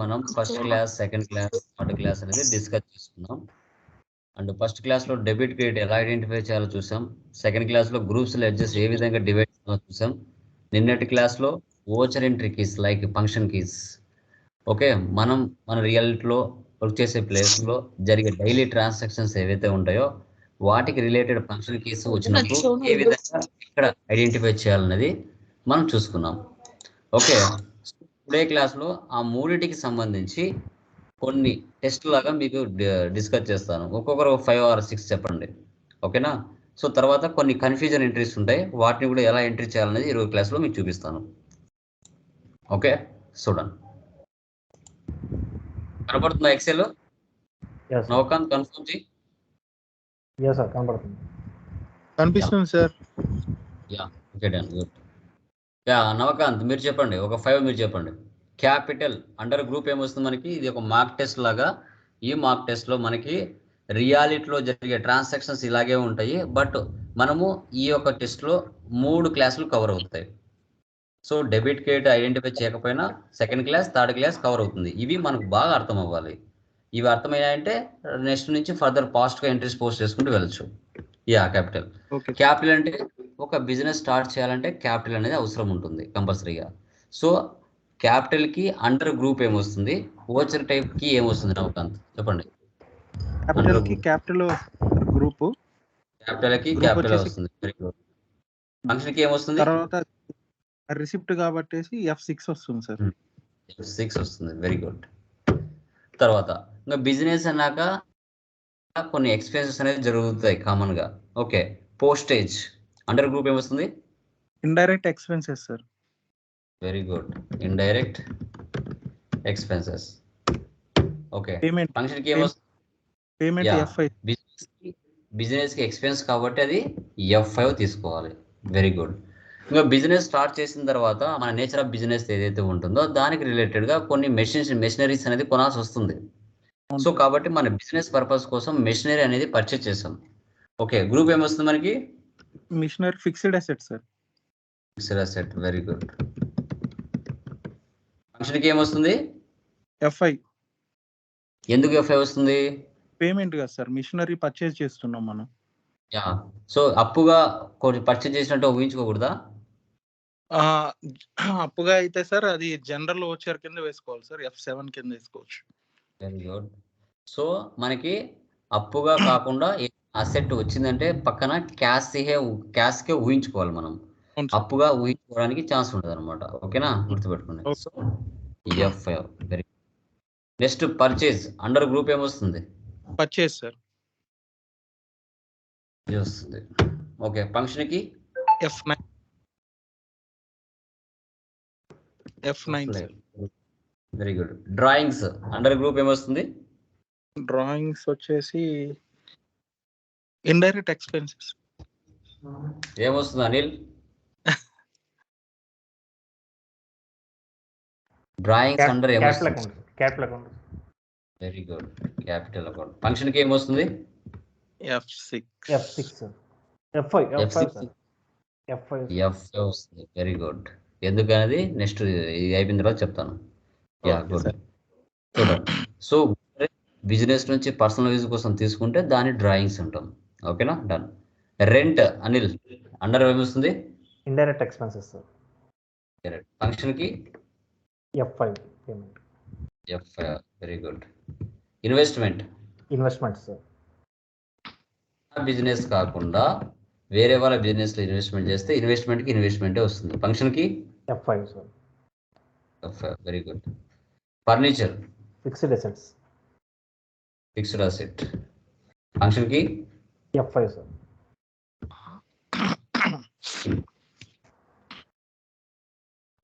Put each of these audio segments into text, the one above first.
మనం first class second class third class అనేది discuss చేసుకున్నాం. అండ్ ఫస్ట్ క్లాస్లో డెబిట్ క్రెడిట్ ఎలా ఐడెంటిఫై చేయాలో చూసాం. సెకండ్ క్లాస్లో గ్రూప్స్ లెడ్జెస్ ఏ విధంగా డివైడ్ చేయాలో చూసాం. నిన్నటి క్లాస్లో voucher entry keys like function keys okay మనం మన రియాలిటీలో వర్క్ చేసే ప్లేస్లో జరిగే డైలీ ట్రాన్సాక్షన్స్ ఏవైతే ఉంటాయో వాటికి రిలేటెడ్ ఫంక్షన్ కీస్ వచ్చినప్పుడు ఏ విధంగా ఇక్కడ ఐడెంటిఫై చేయాలనేది మనం చూసుకున్నాం. ఓకే టుడే క్లాస్లో ఆ మూడింటికి సంబంధించి కొన్ని టెస్ట్ లాగా మీకు డిస్కస్ చేస్తాను. ఒక్కొక్కరు ఫైవ్ ఆర్ సిక్స్ చెప్పండి. ఓకేనా? సో తర్వాత కొన్ని కన్ఫ్యూజన్ ఎంట్రీస్ ఉంటాయి. వాటిని కూడా ఎలా ఎంట్రీ చేయాలనేది ఈరోజు క్లాస్లో మీకు చూపిస్తాను. ఓకే? చూడండి. కనపడుతుందా ఎక్సెల్? ఎస్ నవకాంత్ కన్ఫర్మ్ చేయి కనపడుతుంది. కనిపిస్తుంది sir okay done good yeah Navakanth మీరు చెప్పండి. ఒక ఫైవ్ మీరు చెప్పండి. క్యాపిటల్ అండర్ గ్రూప్ ఏమొస్తుంది మనకి? ఇది ఒక మార్క్ టెస్ట్ లాగా ఈ మార్క్ టెస్ట్లో మనకి రియాలిటీలో జరిగే ట్రాన్సాక్షన్స్ ఇలాగే ఉంటాయి. బట్ మనము ఈ యొక్క టెస్ట్లో మూడు క్లాసులు కవర్ అవుతాయి. సో డెబిట్ క్రెడిట్ ఐడెంటిఫై చేయకపోయినా second class third class cover అవుతుంది. ఇవి మనకు బాగా అర్థం అవ్వాలి ఇవి అర్థమయ్యాయంటే నెక్స్ట్ నుంచి ఫర్దర్ పాస్ట్గా ఎంట్రీస్ పోస్ట్ చేసుకుంటూ వెళ్ళచ్చు. Yeah capital. క్యాపిటల్ అంటే ఒక బిజినెస్ స్టార్ట్ చేయాలంటే క్యాపిటల్ అనేది అవసరం ఉంటుంది కంపల్సరీగా. సో క్యాపిటల్కి అండర్ గ్రూప్ ఏమొస్తుంది? ఓచర్ టైప్కి ఏమొస్తుంది నవకాంత్ చెప్పండి. క్యాపిటల్కి క్యాపిటల్ గ్రూప్ క్యాపిటల్కి Group క్యాపిటల్ వస్తుంది వెరీ గుడ్. ఫంక్షన్కి ఏమొస్తుంది? తర్వాత రిసిప్ట్ కాబట్టేసి ఎఫ్ సిక్స్ వస్తుంది సార్. సిక్స్ వస్తుంది వెరీ గుడ్. తర్వాత ఇంకా బిజినెస్ అన్నాక కొన్ని ఎక్స్పెన్సెస్ అనేది జరుగుతాయి కామన్గా ఓకే పోస్టేజ్. అండర్ గ్రూప్ ఏమొస్తుంది? Indirect expenses sir very good indirect expenses okay payment ఫంక్షన్కి ఏమొస్తుంది పేమెంట్. ఎఫ్ఐ బిజినెస్కి ఎక్స్పెన్స్ కాబట్టి అది ఎఫ్ ఫైవ్ తీసుకోవాలి. వెరీ గుడ్ ఇంకా బిజినెస్ స్టార్ట్ చేసిన తర్వాత మన నేచర్ ఆఫ్ బిజినెస్ ఏదైతే ఉంటుందో దానికి రిలేటెడ్గా కొన్ని మెషిన్స్ మెషినరీస్ అనేది కొనాల్సి వస్తుంది. సో కాబట్టి మన బిజినెస్ పర్పస్ కోసం మెషినరీ అనేది పర్చేస్ చేసాం ఓకే గ్రూప్ ఏమొస్తుంది మనకి? Machinery fixed asset sir. Fixed asset very good. ఫంక్షన్కి ఏమొస్తుంది? ఎఫ్ఐ. ఎందుకు ఎఫ్ ఫైవ్ వస్తుంది? పేమెంట్ కదా సార్. మిషనరీ పర్చేస్ చేస్తున్నాం మనం. యా. సో అప్పుగా కొన్ని పర్చేస్ చేసినట్టు ఊహించుకోకూడదా? అప్పుగా అయితే సార్ అది జనరల్ ఓచర్ కింద వేసుకోవాలి సార్. ఎఫ్ సెవెన్ కింద వేసుకోవచ్చు. Very good. సో మనకి అప్పుగా కాకుండా అసెట్ వచ్చిందంటే పక్కన క్యాష్ క్యాష్ కే ఊహించుకోవాలి మనం. అప్పుగా ఊహించుకోవడానికి ఛాన్స్ ఉంటుంది అనమాట ఓకేనా? గుర్తుపెట్టుకోండి. Very next purchase under group ఏమొస్తుంది? పర్చేస్ సార్ ఇది వస్తుంది. ఓకే ఫంక్షన్కి F nine F nine very good drawings under group ఏమొస్తుంది? డ్రాయింగ్స్ వచ్చేసి ఇండైరెక్ట్ ఎక్స్పెన్సెస్ ఏమొస్తుంది అనిల్? డ్రాయింగ్స్ అండర్ క్యాపిటల్ ఏమొస్తుంది account capital account very good capital account ఫంక్షన్కి ఏమొస్తుంది? F six F six F five F five F6. F five వస్తుంది. Very good ఎందుకనేది? Next ఇది అయిపోయిన తర్వాత చెప్తాను. యా గుడ్ సో బిజినెస్ నుంచి పర్సనల్ యూజ్ కోసం తీసుకుంటే దాని డ్రాయింగ్స్ ఉంటాం ఓకేనా? డన్ రెంట్ అనిల్ అండర్ ఏమొస్తుంది ఇండైరెక్ట్ ఎక్స్పెన్సెస్ ఫంక్షన్కి? F five payment F very good investment investment sir business కాకుండా వేరే వాళ్ళ బిజినెస్లో ఇన్వెస్ట్మెంట్ చేస్తే ఇన్వెస్ట్మెంట్కి ఇన్వెస్ట్మెంటే వస్తుంది. ఫంక్షన్కి? F five sir F very good furniture fixed assets fixed asset ఫంక్షన్కి? F five sir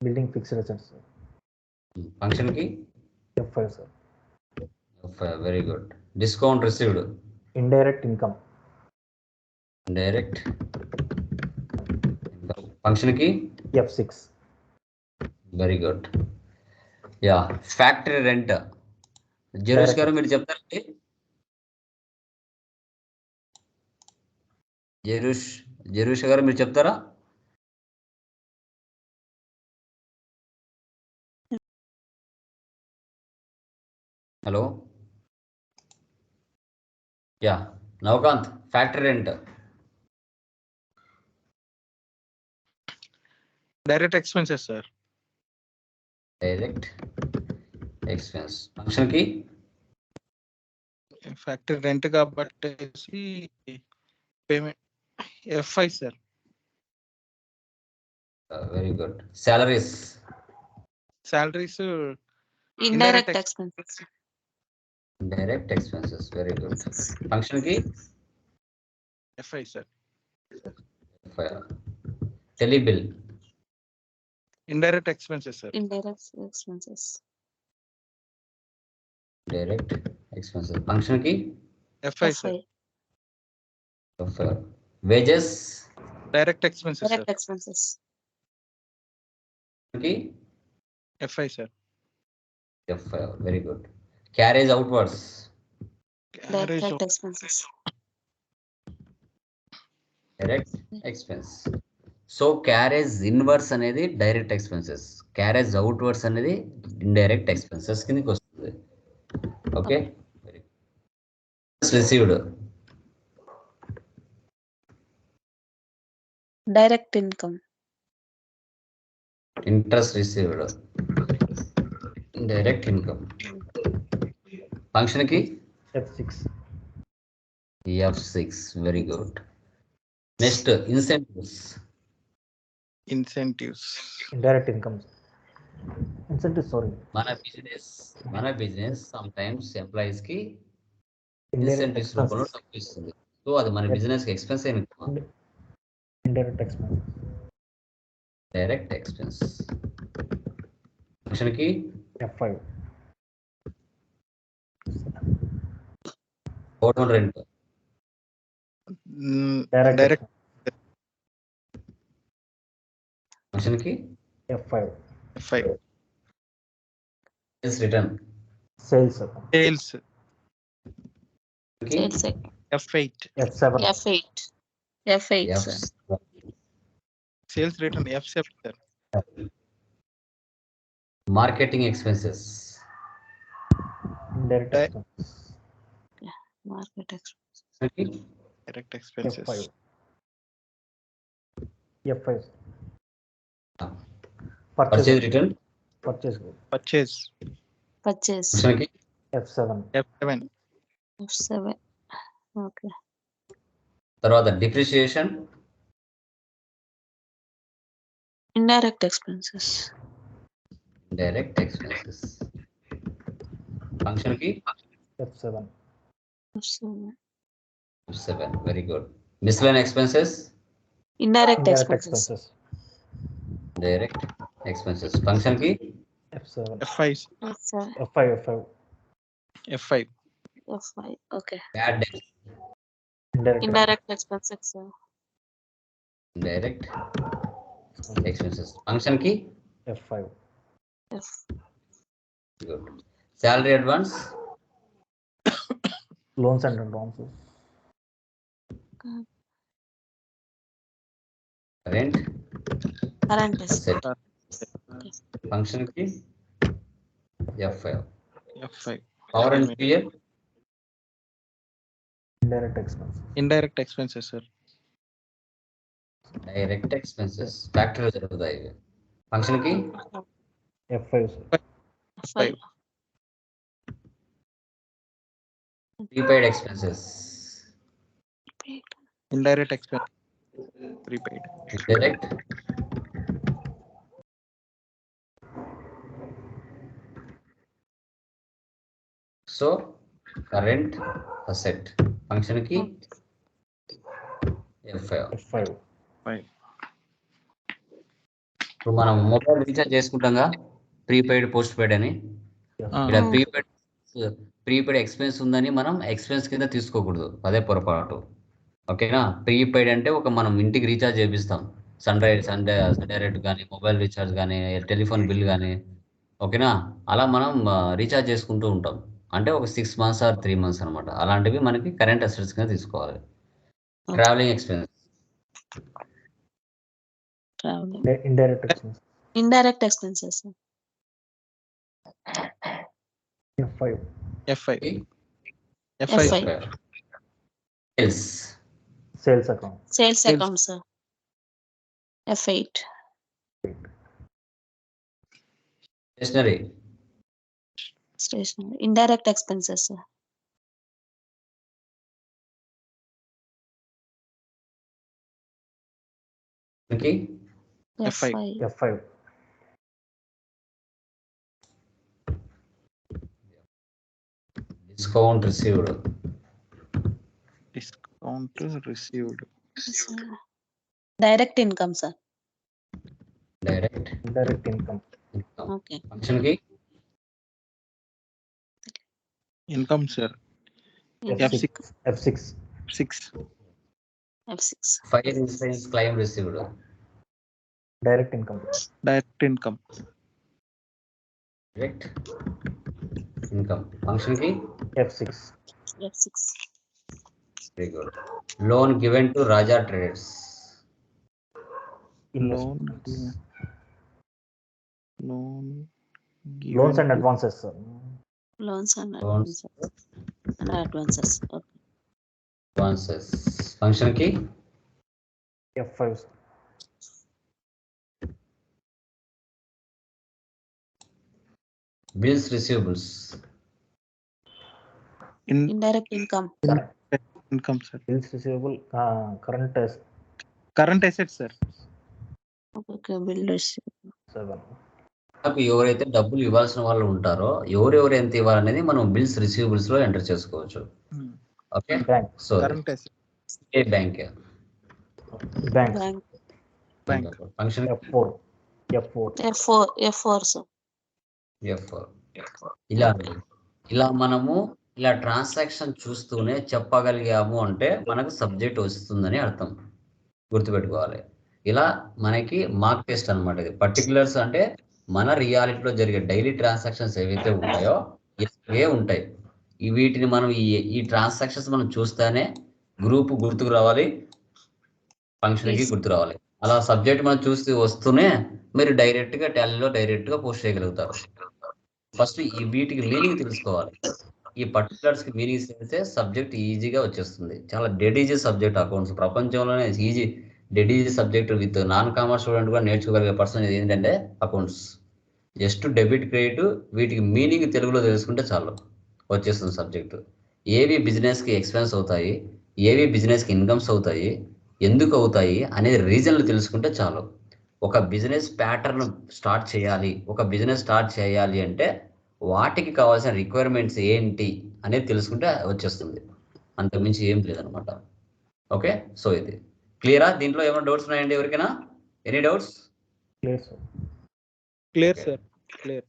building fixed assets sir function కి F five sir very good discount received indirect income direct function కి F six very good yeah factory rent జెరూస్ గారు మీరు చెప్తారండి జెరూష్ జెరూష్ గారు మీరు చెప్తారా? Hello. Yeah Navakanth factory rent. Direct expenses sir. Direct expense ఫంక్షన్కి? Factory rent కాబట్టి payment FI, sir. Uh, very good. Salaries. Salaries. Uh, indirect, indirect expenses. expenses. Direct expenses. Very good. Function key? FI, sir. FI. Telebill. Indirect expenses, sir. Indirect expenses. Direct expenses. Function key? FI, FI. sir. FI. Wages direct expenses sir direct ఎక్స్పెన్సెస్కి FI sir very good carriage outwards direct expenses direct expense so carriage inwards అనేది direct expenses carriage outwards అనేది indirect expenses కిందకి వస్తుంది. Okay received direct income interest received direct income function కి F six F six very good next incentives incentives indirect income incentive sorry మన business మన business some times employees కి indirect incentives రూపంలో expenses డబ్బు ఇస్తుంది so అది మన business కి ఎక్స్పెన్స్ అయిన indirect expenses direct expense function key f5 What on rent? direct, direct. function key F5. F5. Is written. Sales. Sales. Okay. Sales. F8. f7 f8 f8 f8. indirect Di- expenses market expenses కి direct F expenses five F five purchase purchase return purchase purchase purchase function కి F seven F seven F seven okay తర్వాత depreciation Indirect expenses. Direct expenses. Function key? F7. F7. F7. Very good. Miscellaneous expenses? Indirect, Indirect expenses. expenses. Direct expenses. Function key? F7. F5. F5. F5. F5. F5. F5. Okay. Bad debt. Indirect, Indirect expenses. Direct expenses function key f5 yes good salary advance loans and advances current current is set. function key f5 f5 power and fuel indirect expenses indirect expenses sir direct expenses ఫ్యాక్టరీలో జరుగుతాయి ఇవి function కి F five five prepaid expenses indirect expense prepaid direct so current asset function కి F five F five five ఇప్పుడు మనం mobile recharge చేసుకుంటాంగా prepaid post paid అని. ఇక్కడ Hmm. ప్రీపెయిడ్ ప్రీపెయిడ్ ఎక్స్పెన్స్ ఉందని మనం ఎక్స్పెన్స్ కింద తీసుకోకూడదు అదే పొరపాటు. ఓకేనా? ప్రీపెయిడ్ అంటే ఒక మనం ఇంటికి రీఛార్జ్ చేపిస్తాం. సన్ రైడ్ సన్ డైరెక్ట్ కానీ మొబైల్ రీఛార్జ్ కానీ టెలిఫోన్ బిల్ కానీ ఓకేనా? అలా మనం రీఛార్జ్ చేసుకుంటూ ఉంటాం. అంటే ఒక six months or three months అనమాట అలాంటివి మనకి కరెంట్ అసెట్స్ కింద తీసుకోవాలి. Travelling expense traveling indirect expenses. Indirect expenses f5 f5 f5, F5. yes. Sales account. Sales, sales. account sir. F8 stationery. Stationery. Indirect expenses sir. Okay. F5. F5. Discount received. Discount received. Direct income, sir. Direct. Direct income. income. Okay. Function key. Income, sir. F6. F6. F6. F6. Fire insurance claim received. Direct income direct income direct income function key F6 F6 very good loan given to raja traders loan loan loans and advances sir. loans and advances and advances okay. advances function key F5 sir. Bills receivables indirect income income sir bills receivable current current asset sir okay builders seven నాకు ఎవరైతే డబ్బులు ఇవ్వాల్సిన వాళ్ళు ఉంటారో ఎవరెవరు ఎంత ఇవ్వాలనేది మనం బిల్స్ రిసీవబుల్స్లో ఎంటర్ చేసుకోవచ్చు. ఓకే బ్యాంక్ సో ఏ bank bank bank function F F four F four F four sir F ఇలా ఇలా మనము ఇలా ట్రాన్సాక్షన్ చూస్తూనే చెప్పగలిగాము అంటే మనకు సబ్జెక్ట్ వస్తుందని అర్థం. గుర్తుపెట్టుకోవాలి. ఇలా మనకి మార్క్ టెస్ట్ అన్నమాట ఇది. పర్టికులర్స్ అంటే మన రియాలిటీలో జరిగే డైలీ ట్రాన్సాక్షన్స్ ఏవైతే ఉంటాయో ఇవే ఉంటాయి. ఈ వీటిని మనం ఈ ఈ ట్రాన్సాక్షన్స్ మనం చూస్తేనే గ్రూప్ గుర్తుకు రావాలి. ఫంక్షన్కి. గుర్తు రావాలి. అలా సబ్జెక్ట్ మనం చూస్తూ వస్తూనే మీరు డైరెక్ట్గా టాలీలో డైరెక్ట్గా పోస్ట్ చేయగలుగుతారు. ఫస్ట్ ఈ వీటికి మీనింగ్ తెలుసుకోవాలి. ఈ పర్టికులర్స్కి మీనింగ్ తెలిస్తే సబ్జెక్ట్ ఈజీగా వచ్చేస్తుంది. చాలా డెడ్ ఈజీ సబ్జెక్ట్ అకౌంట్స్. ప్రపంచంలోనే easy dead easy subject with non commerce student కూడా నేర్చుకోగలిగే పర్సన్ ఏంటంటే అకౌంట్స్. జస్ట్ డెబిట్ క్రెడిట్ వీటికి మీనింగ్ తెలుగులో తెలుసుకుంటే చాలు. వచ్చేస్తుంది సబ్జెక్టు. ఏవి బిజినెస్కి ఎక్స్పెన్స్ అవుతాయి ఏవి బిజినెస్కి ఇన్కమ్స్ అవుతాయి ఎందుకు అవుతాయి అనేది రీజన్లు తెలుసుకుంటే చాలు. ఒక బిజినెస్ ప్యాటర్న్ స్టార్ట్ చేయాలి. ఒక బిజినెస్ స్టార్ట్ చేయాలి అంటే వాటికి కావాల్సిన రిక్వైర్మెంట్స్ ఏంటి అనేది తెలుసుకుంటే వచ్చేస్తుంది. అంతకుమించి ఏం లేదనమాట ఓకే? సో ఇది. క్లియరా? దీంట్లో ఏమైనా డౌట్స్ ఉన్నాయండి ఎవరికైనా? Any doubts? Clear sir. Clear sir. Clear.